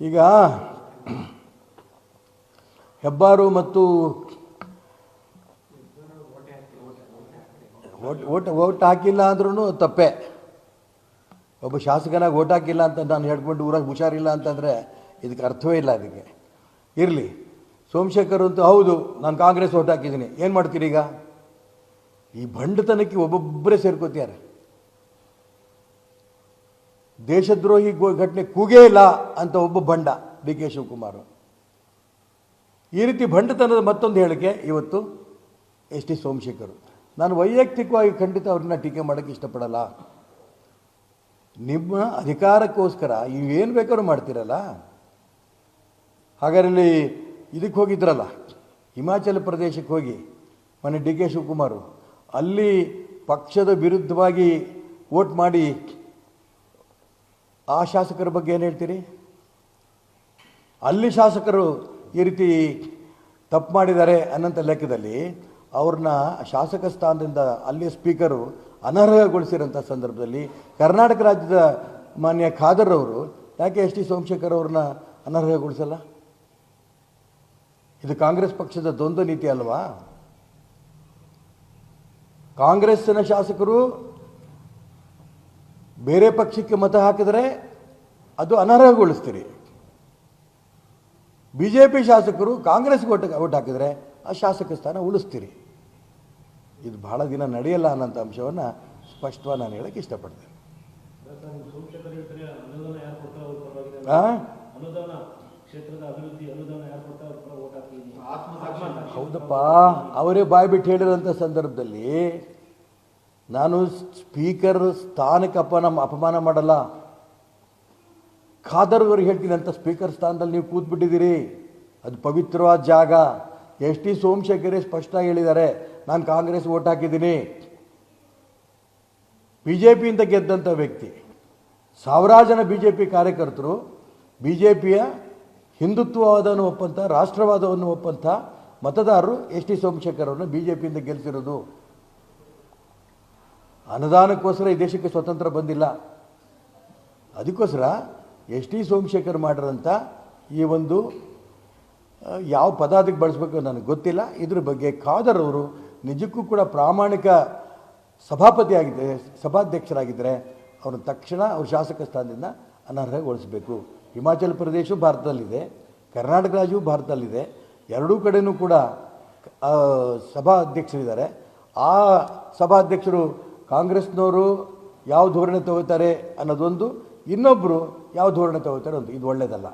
ಈಗ ಹೆಬ್ಬಾರು ಮತ್ತು vote vote ಹಾಕಿಲ್ಲ ಅಂದ್ರೂ ತಪ್ಪೆ. ಒಬ್ಬ ಶಾಸಕನಾಗಿ ಓಟ್ ಹಾಕಿಲ್ಲ ಅಂತ ನಾನು ಹೇಳ್ಕೊಂಡು ಊರಾಗ ಹುಷಾರಿಲ್ಲ ಅಂತಂದರೆ ಇದಕ್ಕೆ ಅರ್ಥವೇ ಇಲ್ಲ ಅದಕ್ಕೆ. ಇರಲಿ. ಸೋಮಶೇಖರ್ ಅಂತೂ ಹೌದು, ನಾನು ಕಾಂಗ್ರೆಸ್ ಓಟ್ ಹಾಕಿದ್ದೀನಿ. ಏನು ಮಾಡ್ತೀರಿ ಈಗ? ಈ ಬಂಡತನಕ್ಕೆ ಒಬ್ಬೊಬ್ಬರೇ ಸೇರ್ಕೋತಿದ್ದಾರೆ. ದೇಶದ್ರೋಹಿ ಘಟನೆ ಕೂಗೇ ಇಲ್ಲ ಅಂತ ಒಬ್ಬ ಬಂಡ ಡಿ ಕೆ ಶಿವಕುಮಾರ್. ಈ ರೀತಿ ಬಂಡತನದ ಮತ್ತೊಂದು ಹೇಳಿಕೆ, ಇವತ್ತು ಎಸ್ ಟಿ ಸೋಮಶೇಖರ್. ನಾನು ವೈಯಕ್ತಿಕವಾಗಿ ಖಂಡಿತ ಅವ್ರನ್ನ ಟೀಕೆ ಮಾಡೋಕ್ಕೆ ಇಷ್ಟಪಡಲ್ಲ. ನಿಮ್ಮ ಅಧಿಕಾರಕ್ಕೋಸ್ಕರ ಏನು ಬೇಕಾದ್ರೂ ಮಾಡ್ತೀರಲ್ಲ? ಹಾಗಾದ್ರೆ ಇಲ್ಲಿ ಇದಕ್ಕೆ ಹೋಗಿದ್ರಲ್ಲ, ಹಿಮಾಚಲ ಪ್ರದೇಶಕ್ಕೆ ಹೋಗಿ ಮೊನ್ನೆ ಡಿ ಕೆ ಶಿವಕುಮಾರು. ಅಲ್ಲಿ ಪಕ್ಷದ ವಿರುದ್ಧವಾಗಿ ವೋಟ್ ಮಾಡಿ ಆ ಶಾಸಕರ ಬಗ್ಗೆ ಏನು ಹೇಳ್ತೀರಿ? ಅಲ್ಲಿ ಶಾಸಕರು ಈ ರೀತಿ ತಪ್ಪು ಮಾಡಿದ್ದಾರೆ ಅನ್ನೋಂಥ ಲೆಕ್ಕದಲ್ಲಿ ಅವ್ರನ್ನ ಶಾಸಕ ಸ್ಥಾನದಿಂದ ಅಲ್ಲಿಯ ಸ್ಪೀಕರು ಅನರ್ಹಗೊಳಿಸಿರೋಂಥ ಸಂದರ್ಭದಲ್ಲಿ ಕರ್ನಾಟಕ ರಾಜ್ಯದ ಮಾನ್ಯ ಖಾದರ್ ಅವರು ಯಾಕೆ ಎಸ್ ಟಿ ಸೋಮಶೇಖರ್ ಅವ್ರನ್ನ ಅನರ್ಹಗೊಳಿಸಲ್ಲ? ಇದು ಕಾಂಗ್ರೆಸ್ ಪಕ್ಷದ ದ್ವಂದ್ವ ನೀತಿ ಅಲ್ವಾ? ಕಾಂಗ್ರೆಸ್ಸಿನ ಶಾಸಕರು ಬೇರೆ ಪಕ್ಷಕ್ಕೆ ಮತ ಹಾಕಿದರೆ ಅದು ಅನರ್ಹಗೊಳಿಸ್ತೀರಿ ಬಿ ಜೆ ಪಿ ಶಾಸಕರು ಕಾಂಗ್ರೆಸ್ಗೆ ಓಟ್ ಓಟ್ ಹಾಕಿದರೆ ಆ ಶಾಸಕ ಸ್ಥಾನ ಉಳಿಸ್ತೀರಿ. ಇದು ಬಹಳ ದಿನ ನಡೆಯಲ್ಲ ಅನ್ನೋಂಥ ಅಂಶವನ್ನು ಸ್ಪಷ್ಟವಾಗಿ ನಾನು ಹೇಳಕ್ಕೆ ಇಷ್ಟಪಡ್ತೇನೆ. ಹೌದಪ್ಪ, ಅವರೇ ಬಾಯಿ ಬಿಟ್ಟು ಹೇಳಿರೋಂಥ ಸಂದರ್ಭದಲ್ಲಿ ನಾನು ಸ್ಪೀಕರ್ ಸ್ಥಾನಕ್ಕೆ ಅಪನ ಅಪಮಾನ ಮಾಡಲ್ಲ. ಖಾದರ್ ಅವ್ರಿಗೆ ಹೇಳ್ತೀನಿ ಅಂತ ಸ್ಪೀಕರ್ ಸ್ಥಾನದಲ್ಲಿ ನೀವು ಕೂತ್ಬಿಟ್ಟಿದ್ದೀರಿ. ಅದು ಪವಿತ್ರವಾದ ಜಾಗ. ಎಸ್ ಟಿ ಸೋಮಶೇಖರೇ ಸ್ಪಷ್ಟವಾಗಿ ಹೇಳಿದ್ದಾರೆ, ನಾನು ಕಾಂಗ್ರೆಸ್ ಓಟ್ ಹಾಕಿದ್ದೀನಿ. ಬಿ ಜೆ ಪಿಯಿಂದ ಗೆದ್ದಂಥ ವ್ಯಕ್ತಿ, ಸಾವಿರಾರು ಜನ ಬಿ ಜೆ ಪಿ ಕಾರ್ಯಕರ್ತರು ಬಿ ಜೆ ಪಿಯ ಹಿಂದುತ್ವವಾದವನ್ನು ಒಪ್ಪಂಥ ರಾಷ್ಟ್ರವಾದವನ್ನು ಒಪ್ಪಂಥ ಮತದಾರರು ಎಸ್ ಟಿ ಸೋಮಶೇಖರ್ ಅವರನ್ನು ಬಿ ಜೆ ಪಿಯಿಂದ ಗೆಲ್ಲಿಸಿರೋದು. ಅನುದಾನಕ್ಕೋಸ್ಕರ ಈ ದೇಶಕ್ಕೆ ಸ್ವತಂತ್ರ ಬಂದಿಲ್ಲ. ಅದಕ್ಕೋಸ್ಕರ ಎಸ್ ಟಿ ಸೋಮಶೇಖರ್ ಮಾಡಿರೋಂಥ ಈ ಒಂದು ಯಾವ ಪದ ಅದಕ್ಕೆ ಬಳಸಬೇಕು ನನಗೆ ಗೊತ್ತಿಲ್ಲ. ಇದ್ರ ಬಗ್ಗೆ ಖಾದರ್ ಅವರು ನಿಜಕ್ಕೂ ಕೂಡ ಪ್ರಾಮಾಣಿಕ ಸಭಾಪತಿ ಆಗಿದ್ದರೆ ಸಭಾಧ್ಯಕ್ಷರಾಗಿದ್ದರೆ ಅವ್ರನ್ನ ತಕ್ಷಣ ಅವ್ರ ಶಾಸಕ ಸ್ಥಾನದಿಂದ ಅನರ್ಹಗೊಳಿಸಬೇಕು. ಹಿಮಾಚಲ ಪ್ರದೇಶವು ಭಾರತದಲ್ಲಿದೆ, ಕರ್ನಾಟಕ ರಾಜ್ಯವು ಭಾರತದಲ್ಲಿದೆ. ಎರಡೂ ಕಡೆಯೂ ಕೂಡ ಸಭಾಧ್ಯಕ್ಷರಿದ್ದಾರೆ. ಆ ಸಭಾಧ್ಯಕ್ಷರು ಕಾಂಗ್ರೆಸ್ನವರು ಯಾವ ಧೋರಣೆ ತಗೋತಾರೆ ಅನ್ನೋದೊಂದು ಇನ್ನೊಬ್ಬರು ಯಾವ ಧೋರಣೆ ತಗೋತಾರೆ ಒಂದು ಇದು ಒಳ್ಳೆಯದಲ್ಲ